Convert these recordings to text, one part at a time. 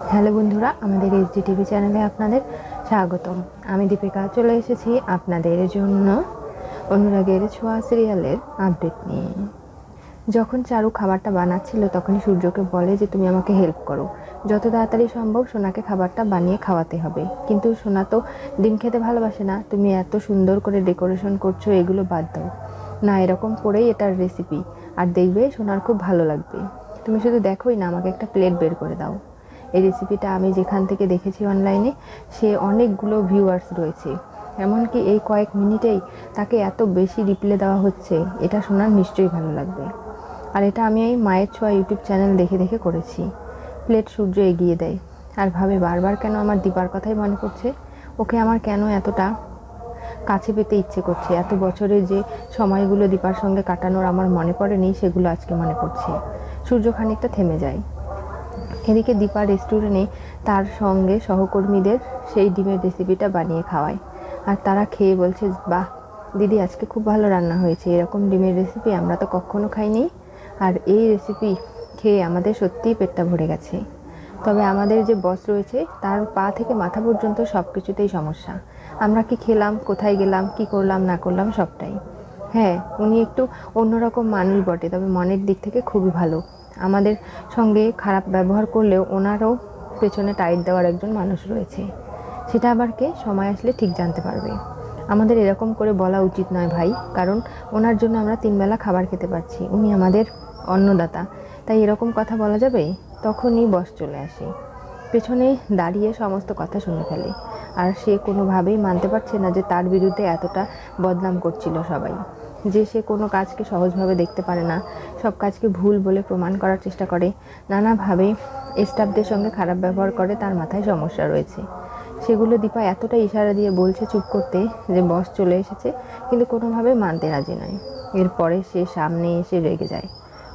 Hello বন্ধুরা, আমাদের HD TV চ্যানেলে আপনাদের স্বাগতম। আমি দীপিকা, চলে এসেছি আপনাদের জন্য অনুরাগের ছোঁয়া সিরিয়ালের আপডেট নিয়ে। যখন চারু খাবারটা বানাচ্ছিল, তখনই সূর্যকে বলে যে, তুমি আমাকে হেল্প করো। যত তাড়াতাড়ি সম্ভব সোনাকে খাবারটা বানিয়ে খাওয়াতে হবে। কিন্তু সোনা তো ডিম খেতে ভালোবাসে না। তুমি এত সুন্দর করে ডেকোরেশন করছ, এগুলো বাদ দাও। না, এরকম করেই এটার রেসিপি আর দেখবে, সোনার খুব ভালো লাগবে। তুমি শুধু দেখোই না, আমাকে একটা প্লেট বের করে দাও। এই রেসিপিটা আমি যেখান থেকে দেখেছি অনলাইনে সে অনেকগুলো ভিউয়ার্স রয়েছে। এমনকি এই কয়েক মিনিটেই তাকে এত বেশি রিপ্লে দেওয়া হচ্ছে, এটা শোনার নিশ্চয়ই ভালো লাগবে। আর এটা আমি এই মায়ের ছোঁয়া ইউটিউব চ্যানেল দেখে দেখে করেছি। প্লেট সূর্য এগিয়ে দেয়। আর ভাবে বারবার কেন আমার দীপার কথাই মনে পড়ছে? ওকে আমার কেন এতটা কাছে পেতে ইচ্ছে করছে? এত বছরে যে সময়গুলো দীপার সঙ্গে কাটানোর আমার মনে পড়েনি, সেগুলো আজকে মনে পড়ছে। সূর্য খানিকটা থেমে যায়। এদিকে দীপা রেস্টুরেন্টে তার সঙ্গে সহকর্মীদের সেই ডিমের রেসিপিটা বানিয়ে খাওয়ায়। আর তারা খেয়ে বলছে, বাহ, দিদি, আজকে খুব ভালো রান্না হয়েছে। এরকম ডিমের রেসিপি আমরা তো কখনো খাইনি। আর এই রেসিপি খেয়ে আমাদের সত্যিই পেটটা ভরে গেছে। তবে আমাদের যে বস রয়েছে, তার পা থেকে মাথা পর্যন্ত সব কিছুতেই সমস্যা। আমরা কি খেলাম, কোথায় গেলাম, কি করলাম, না করলাম সবটাই। হ্যাঁ উনি একটু অন্যরকম মানুষ বটে, তবে মনের দিক থেকে খুবই ভালো। আমাদের সঙ্গে খারাপ ব্যবহার করলেও ওনারও পেছনে টাইট দেওয়ার একজন মানুষ রয়েছে। সেটা আবার কে? সময় আসলে ঠিক জানতে পারবে। আমাদের এরকম করে বলা উচিত নয় ভাই, কারণ ওনার জন্য আমরা তিনবেলা খাবার খেতে পারছি, উনি আমাদের অন্নদাতা। তাই এরকম কথা বলা যাবে? তখনই বস চলে আসে। পেছনে দাঁড়িয়ে সমস্ত কথা শুনে ফেলে। আর সে কোনোভাবেই মানতে পারছে না যে তার বিরুদ্ধে এতটা বদনাম করছিল সবাই। যে সে কোনো কাজকে সহজভাবে দেখতে পারে না, সব কাজকে ভুল বলে প্রমাণ করার চেষ্টা করে। নানাভাবে স্টাফদের সঙ্গে খারাপ ব্যবহার করে, তার মাথায় সমস্যা রয়েছে। সেগুলো দীপা এতটা ইশারা দিয়ে বলছে চুপ করতে যে বস চলে এসেছে, কিন্তু কোনোভাবে মানতে রাজি নয়। এরপরে সে সামনে এসে রেগে যায়।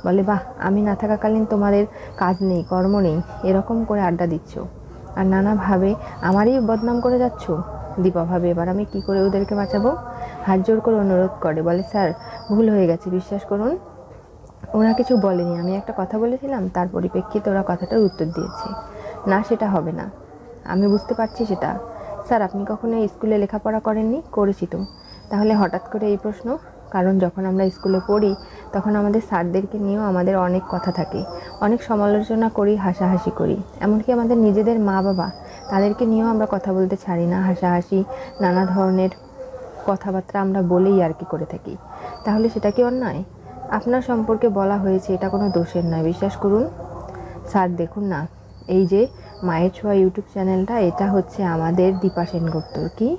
বলে, বাহ, আমি না থাকাকালীন তোমাদের কাজ নেই, কর্ম নেই, এরকম করে আড্ডা দিচ্ছ। আর নানাভাবে আমারই বদনাম করে যাচ্ছ? দীপা ভাবে, এবার আমি কি করে ওদেরকে বাঁচাবো? হাত জোর করে অনুরোধ করে, বলে, স্যার, ভুল হয়ে গেছে, বিশ্বাস করুন। ওরা কিছু বলেনি। আমি একটা কথা বলেছিলাম, তার পরিপ্রেক্ষিতে ওরা কথাটার উত্তর দিয়েছে। না, সেটা হবে না। আমি বুঝতে পারছি সেটা। স্যার, আপনি কখনো স্কুলে লেখাপড়া করেননি? করেছি তো। তাহলে হঠাৎ করে এই প্রশ্ন? কারণ যখন আমরা স্কুলে পড়ি, তখন আমাদের স্যারদেরকে নিয়েও আমাদের অনেক কথা থাকে। অনেক সমালোচনা করি, হাসাহাসি করি। এমনকি আমাদের নিজেদের মা বাবা তাদেরকে নিয়েও আমরা কথা বলতে ছাড়ি না। হাসাহাসি, নানা ধরনের কথাবার্তা আমরা বলেই আর কি করে থাকি। তাহলে সেটা কি অন্যায়? আপনার সম্পর্কে বলা হয়েছে, এটা কোনো দোষের নয়। বিশ্বাস করুন। স্যার, দেখুন না। এই যে মায়ের ছোঁয়া ইউটিউব চ্যানেলটা, এটা হচ্ছে আমাদের দীপা সেনগুপ্তর। কি?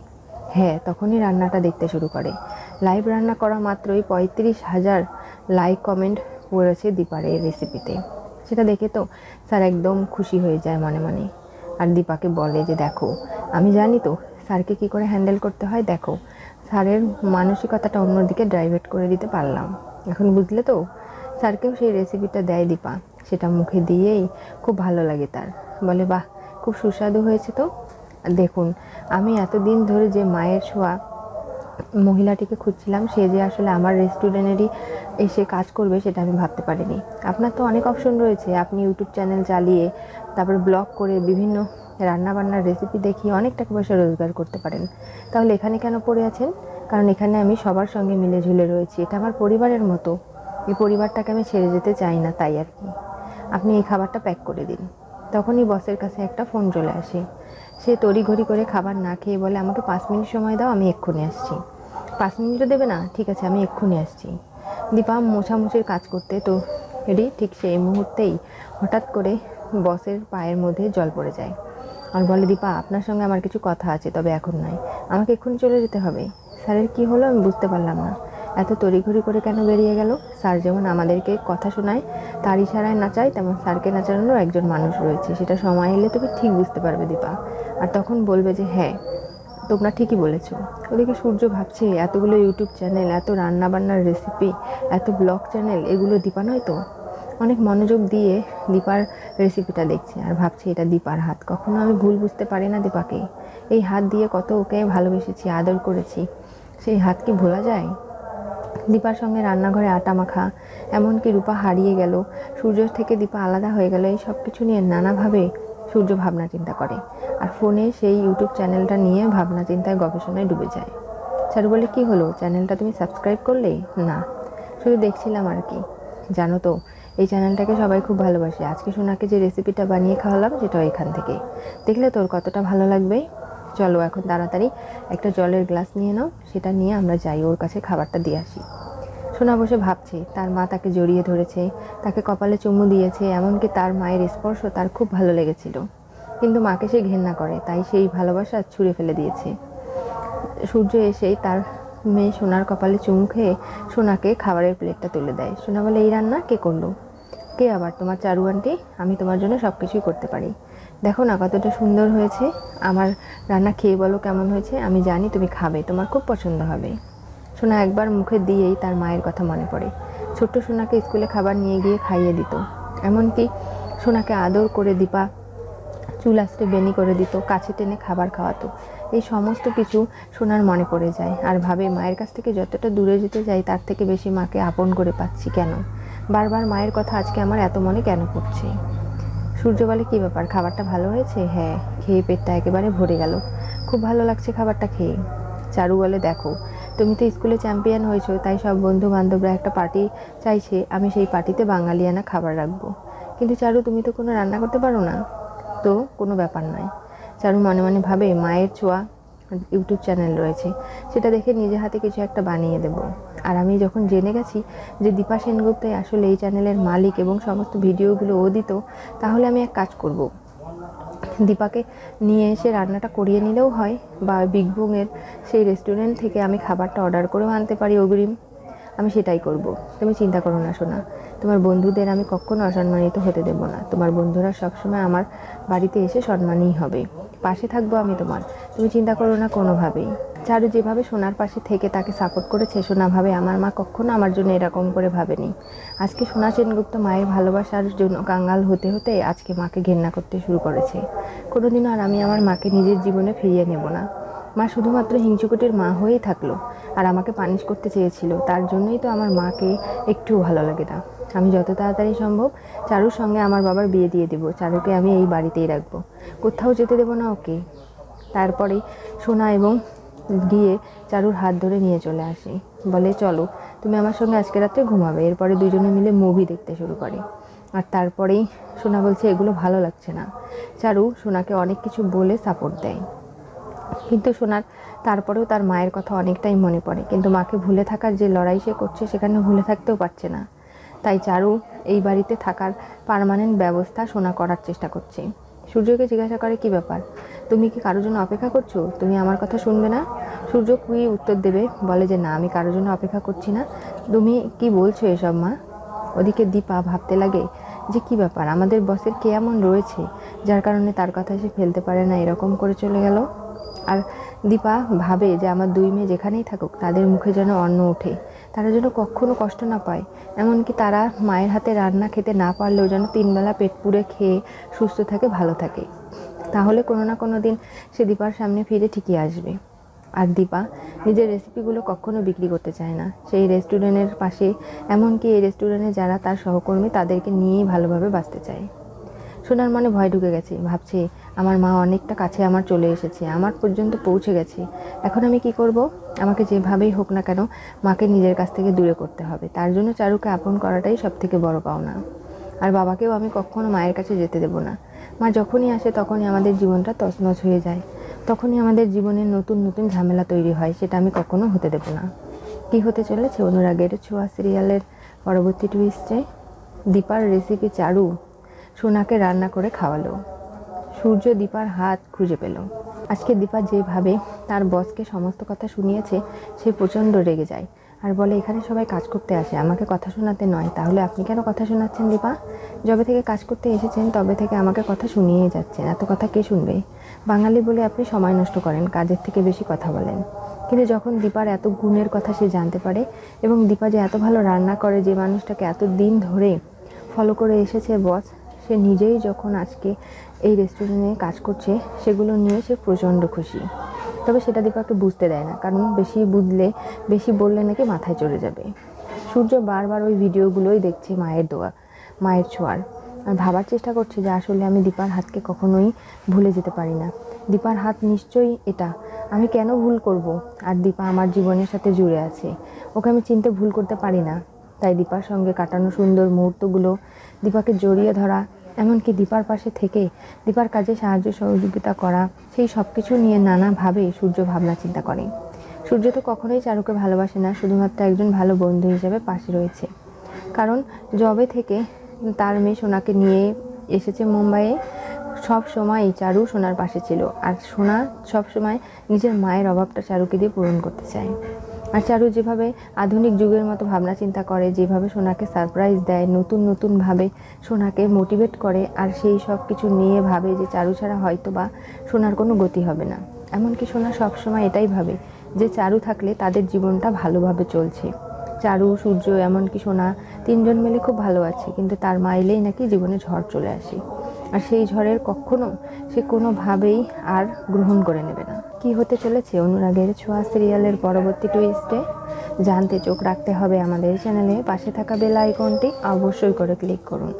হ্যাঁ তখনই রান্নাটা দেখতে শুরু করে। লাইভ রান্না করা মাত্রই পঁয়ত্রিশ হাজার লাইক কমেন্ট পড়েছে দীপার এই রেসিপিতে সেটা দেখে তো স্যার একদম খুশি হয়ে যায় মনে মনে। আর দীপাকে বলে যে, দেখো, আমি জানি তো স্যারকে কি করে হ্যান্ডেল করতে হয়, দেখো। স্যারের মানসিকতাটা অন্যদিকে ড্রাইভেট করে দিতে পারলাম। এখন বুঝলে তো? স্যারকেও সেই রেসিপিটা দেয় দীপা। সেটা মুখে দিয়েই খুব ভালো লাগে তার। বলে, বাহ, খুব সুস্বাদু হয়েছে তো? দেখুন, আমি এতদিন ধরে যে মায়ের ছোঁয়া মহিলাটিকে খুঁজছিলাম, সে যে আসলে আমার রেস্টুরেন্টেরই এসে কাজ করবে, সেটা আমি ভাবতে পারিনি। আপনার তো অনেক অপশন রয়েছে। আপনি ইউটিউব চ্যানেল চালিয়ে, তারপরে ব্লগ করে বিভিন্ন রান্নাবান্নার রেসিপি দেখিয়ে অনেক টাকা পয়সা রোজগার করতে পারেন। তাহলে এখানে কেন পড়ে আছেন? কারণ এখানে আমি সবার সঙ্গে মিলে ঝুলে রয়েছি। এটা আমার পরিবারের মতো। এই পরিবারটাকে আমি ছেড়ে যেতে চাই না তাই আর কি। আপনি এই খাবারটা প্যাক করে দিন। তখনই বসের কাছে একটা ফোন চলে আসে। সে তড়িঘড়ি করে খাবার না খেয়ে বলে, আমাকে পাঁচ মিনিট সময় দাও, আমি এক্ষুনি আসছি। পাঁচ মিনিটও দেবে না? ঠিক আছে, আমি এক্ষুনি আসছি। দীপা মোছামুছির কাজ করতে তো এডি ঠিক সেই মুহূর্তেই হঠাৎ করে বসের পায়ের মধ্যে জল পড়ে যায়। আর বলে, দীপা, আপনার সঙ্গে আমার কিছু কথা আছে, তবে এখন নয়। আমাকে এক্ষুনি চলে যেতে হবে। স্যারের কি হলো আমি বুঝতে পারলাম না। এত তড়িঘড়ি করে কেন বেরিয়ে গেল? স্যার যেমন আমাদেরকে কথা শোনায়, তার ইশারায় নাচায় তেমন স্যারকে নাচানোর একজন মানুষ রয়েছে। সেটা সময় এলে তুমি ঠিক বুঝতে পারবে, দীপা। আর তখন বলবে যে হ্যাঁ তোমরা ঠিকই বলেছ। ওদিকে সূর্য ভাবছে, এতগুলো ইউটিউব চ্যানেল, এত রান্নাবান্নার রেসিপি এত ব্লগ চ্যানেল, এগুলো দীপা নয় তো? অনেক মনোযোগ দিয়ে দীপার রেসিপিটা দেখছি আর ভাবছি এটা দীপার হাত। কখনো আমি ভুল বুঝতে পারি না দীপাকে। এই হাত দিয়ে কত ওকে ভালোবেসেছি, আদর করেছি। সেই হাত কি ভোলা যায়? দীপার সঙ্গে রান্নাঘরে আটা মাখা, এমনকি রূপা হারিয়ে গেল সূর্য থেকে দীপা আলাদা হয়ে গেল, এই সব কিছু নিয়ে নানাভাবে সূর্য ভাবনা চিন্তা করে। আর ফোনে সেই ইউটিউব চ্যানেলটা নিয়ে ভাবনা চিন্তায় গবেষণায় ডুবে যায়। চারু বলে কি হলো? চ্যানেলটা তুমি সাবস্ক্রাইব করলে? না। শুধু দেখছিলাম আর কি। জানো তো এই চ্যানেলটাকে সবাই খুব ভালোবাসে। আজকে সোনাকে যে রেসিপিটা বানিয়ে খাওয়ালাম, সেটাও এখান থেকে দেখলে তোর কতটা ভালো লাগবে? চলো এখন তাড়াতাড়ি একটা জলের গ্লাস নিয়ে নাও, সেটা নিয়ে আমরা যাই, ওর কাছে খাবারটা দিয়ে আসি। সোনা বসে ভাবছে, তার মা তাকে জড়িয়ে ধরেছে, তাকে কপালে চুমু দিয়েছে, এমনকি তার মায়ের স্পর্শ তার খুব ভালো লেগেছিল। কিন্তু মাকে সে ঘেন্না করে, তাই সেই ভালোবাসা ছুঁড়ে ফেলে দিয়েছে। সূর্য এসেই তার মেয়ে সোনার কপালে চুমু খেয়ে সোনাকে খাবারের প্লেটটা তুলে দেয়। সোনা বলে, এই রান্না কে করল? কে আবার তোমার চারু আন্টি? আমি তোমার জন্য সব কিছুই করতে পারি। দেখো না কতটা সুন্দর হয়েছে। আমার রান্না খেয়ে বলো কেমন হয়েছে। আমি জানি তুমি খাবে। তোমার খুব পছন্দ হবে। সোনা একবার মুখে দিয়েই তার মায়ের কথা মনে পড়ে। ছোট্ট সোনাকে স্কুলে খাবার নিয়ে গিয়ে খাইয়ে দিত। এমনকি সোনাকে আদর করে দীপা চুল আসতে বেনি করে দিত, কাছে টেনে খাবার খাওয়াতো। এই সমস্ত কিছু সোনার মনে পড়ে যায়। আর ভাবে, মায়ের কাছ থেকে যতটা দূরে যেতে যাই, তার থেকে বেশি মাকে আপন করে পাচ্ছি কেন? বারবার মায়ের কথা আজকে আমার এত মনে কেন পড়ছে? সূর্য বলে, কী ব্যাপার, খাবারটা ভালো হয়েছে? হ্যাঁ খেয়ে পেটটা একেবারে ভরে গেল। খুব ভালো লাগছে খাবারটা খেয়ে। চারু বলে, দেখো, তুমি তো স্কুলে চ্যাম্পিয়ন হয়েছো, তাই সব বন্ধু বান্ধবরা একটা পার্টি চাইছে, আমি সেই পার্টিতে বাঙালিয়ানা খাবার রাখব। কিন্তু চারু, তুমি তো কোনো রান্না করতে পারো না? তো, কোনো ব্যাপার নয়। চারু মনে মনে ভাবে, মায়ের ছোঁয়া ইউটিউব চ্যানেল রয়েছে, সেটা দেখে নিজে হাতে কিছু একটা বানিয়ে দেব। আর আমি যখন জেনে গেছি যে দীপা সেনগুপ্তাই আসলে এই চ্যানেলের মালিক এবং সমস্ত ভিডিওগুলো ও দিত, তাহলে আমি এক কাজ করব। দীপাকে নিয়ে এসে রান্নাটা করিয়ে নিলেও হয়, বা বিগ বুংয়ের সেই রেস্টুরেন্ট থেকে আমি খাবারটা অর্ডার করেও আনতে পারি অগ্রিম। আমি সেটাই করব। তুমি চিন্তা করো না শোনা তোমার বন্ধুদের আমি কখনো অসম্মানিত হতে দেব না। তোমার বন্ধুরা সবসময় আমার বাড়িতে এসে সম্মানই হবে। পাশে থাকব আমি তোমার। তুমি চিন্তা করো না কোনোভাবেই। চারু যেভাবে সোনার পাশে থেকে তাকে সাপোর্ট করেছে, সোনা ভাবে আমার মা কখনো আমার জন্য এরকম করে ভাবেনি। আজকে সোনা সেনগুপ্ত মায়ের ভালোবাসার জন্য কাঙ্গাল হতে হতে আজকে মাকে ঘেন্না করতে শুরু করেছে। কোনোদিনও আর আমি আমার মাকে নিজের জীবনে ফিরিয়ে নেব না। মা শুধুমাত্র হিংসুকুটির মা হয়েই থাকল আর আমাকে পানিশ করতে চেয়েছিল। তার জন্যই তো আমার মাকে একটুও ভালো লাগে না। আমি যত তাড়াতাড়ি সম্ভব চারুর সঙ্গে আমার বাবার বিয়ে দিয়ে দেবো। চারুকে আমি এই বাড়িতেই রাখব। কোথাও যেতে দেবো না ওকে। তারপরে সোনা এবং গিয়ে চারুর হাত ধরে নিয়ে চলে আসে। বলে, চলো, তুমি আমার সঙ্গে আজকে রাত্রে ঘুমাবে। এরপরে দুজনে মিলে মুভি দেখতে শুরু করে। আর তারপরেই সোনা বলছে, এগুলো ভালো লাগছে না। চারু সোনাকে অনেক কিছু বলে সাপোর্ট দেয়। কিন্তু সোনার, তারপরেও তার মায়ের কথা অনেকটাই মনে পড়ে। কিন্তু মাকে ভুলে থাকার যে লড়াই সে করছে, সেখানে ভুলে থাকতেও পারছে না। তাই চারু এই বাড়িতে থাকার পার্মানেন্ট ব্যবস্থা সোনা করার চেষ্টা করছে। সূর্যকে জিজ্ঞাসা করে, কি ব্যাপার? তুমি কি কারোর জন্য অপেক্ষা করছ? তুমি আমার কথা শুনবে না? সূর্য কুই উত্তর দেবে, বলে যে, না, আমি কারোর জন্য অপেক্ষা করছি না। তুমি কি বলছো এসব, মা? ওদিকে দীপা ভাবতে লাগে যে, কি ব্যাপার? আমাদের বসের কে এমন রয়েছে, যার কারণে তার কথা সে ফেলতে পারে না, এরকম করে চলে গেল? আর দীপা ভাবে যে আমার দুই মেয়ে যেখানেই থাকুক, তাদের মুখে যেন অন্ন ওঠে। তারা যেন কখনো কষ্ট না পায়। এমনকি তারা মায়ের হাতে রান্না খেতে না পারলেও যেন তিনবেলা পেট পুড়ে খেয়ে সুস্থ থাকে, ভালো থাকে। তাহলে কোনো না কোনো দিন সে দীপার সামনে ফিরে ঠিকই আসবে। আর দীপা নিজের রেসিপিগুলো কখনো বিক্রি করতে চায় না। সেই রেস্টুরেন্টের পাশে এমনকি এই রেস্টুরেন্টে যারা তার সহকর্মী, তাদেরকে নিয়েই ভালোভাবে বাঁচতে চায়। সোনার মনে ভয় ঢুকে গেছে। ভাবছে, আমার মা অনেকটা কাছে আমার চলে এসেছে, আমার পর্যন্ত পৌঁছে গেছে। এখন আমি কি করব? আমাকে যেভাবেই হোক না কেন, মাকে নিজের কাছ থেকে দূরে করতে হবে। তার জন্য চারুকে আপন করাটাই সব থেকে বড় পাওনা। আর বাবাকেও আমি কখনো মায়ের কাছে যেতে দেব না। মা যখনই আসে, তখনই আমাদের জীবনটা তছনছ হয়ে যায়। তখনই আমাদের জীবনের নতুন নতুন ঝামেলা তৈরি হয়, সেটা আমি কখনো হতে দেব না। কি হতে চলেছে অনুরাগের ছোঁয়া সিরিয়ালের পরবর্তী টুইস্টে দীপার রেসিপি চারু সোনাকে রান্না করে খাওয়ালো। সূর্য দীপার হাত খুঁজে পেল। আজকে দীপা যেভাবে তার বসকে সমস্ত কথা শুনিয়েছে, সে প্রচণ্ড রেগে যায় আর বলে, এখানে সবাই কাজ করতে আসে, আমাকে কথা শোনাতে নয়। তাহলে আপনি কেন কথা শোনাচ্ছেন দীপা? যবে থেকে কাজ করতে এসেছেন, তবে থেকে আমাকে কথা শুনিয়েই যাচ্ছেন। এত কথা কে শুনবে? বাঙালি বলে আপনি সময় নষ্ট করেন, কাজের থেকে বেশি কথা বলেন। কিন্তু যখন দীপার এত গুণের কথা সে জানতে পারে এবং দীপা যে এত ভালো রান্না করে, যে মানুষটাকে এত দিন ধরে ফলো করে এসেছে বস সে নিজেই যখন আজকে এই রেস্টুরেন্টে কাজ করছে, সেগুলো নিয়ে সে প্রচণ্ড খুশি। তবে সেটা দীপাকে বুঝতে দেয় না, কারণ বেশি বুঝলে, বেশি বললে নাকি মাথায় চড়ে যাবে। সূর্য বারবার ওই ভিডিওগুলোই দেখছে মায়ের দোয়া, মায়ের ছোঁয়ার। আর ভাবার চেষ্টা করছে যে আসলে আমি দীপার হাতকে কখনোই ভুলে যেতে পারি না। দীপার হাত নিশ্চয়ই এটা, আমি কেন ভুল করব? আর দীপা আমার জীবনের সাথে জুড়ে আছে। ওকে আমি চিনতে ভুল করতে পারি না। তাই দীপার সঙ্গে কাটানো সুন্দর মুহূর্তগুলো দীপাকে জড়িয়ে ধরা, এমনকি দীপার পাশে থেকে দীপার কাজে সাহায্য সহযোগিতা করা, সেই সব কিছু নিয়ে নানাভাবে সূর্য ভাবনা চিন্তা করে। সূর্য তো কখনোই চারুকে ভালোবাসে না, শুধুমাত্র একজন ভালো বন্ধু হিসেবে পাশে রয়েছে। কারণ জবে থেকে তার মেয়ে সোনাকে নিয়ে এসেছে মুম্বাইয়ে, সব সময় চারু সোনার পাশে ছিল। আর সোনা সব সময় নিজের মায়ের অভাবটা চারুকে দিয়ে পূরণ করতে চায়। আর চারু যেভাবে আধুনিক যুগের মতো ভাবনা চিন্তা করে, যেভাবে সোনাকে সারপ্রাইজ দেয়, নতুন নতুনভাবে সোনাকে মোটিভেট করে, আর সেই সব কিছু নিয়ে ভাবে যে চারু ছাড়া হয়তো বা সোনার কোনো গতি হবে না। এমনকি সোনা সবসময় এটাই ভাবে যে চারু থাকলে তাদের জীবনটা ভালোভাবে চলছে। চারু, সূর্য, এমনকি সোনা তিনজন মিলে খুব ভালো আছে, কিন্তু তার মা এলেই নাকি জীবনে ঝড় চলে আসে। আর সেই ঝড়ের কখনো সে কোনোভাবেই আর গ্রহণ করে নেবে না। কি হতে চলেছে অনুরাগের ছোঁয়া সিরিয়ালের পরবর্তী টুইস্টে জানতে চোখ রাখতে হবে আমাদের চ্যানেলে পাশে থাকা বেল আইকনটি অবশ্যই করে ক্লিক করুন।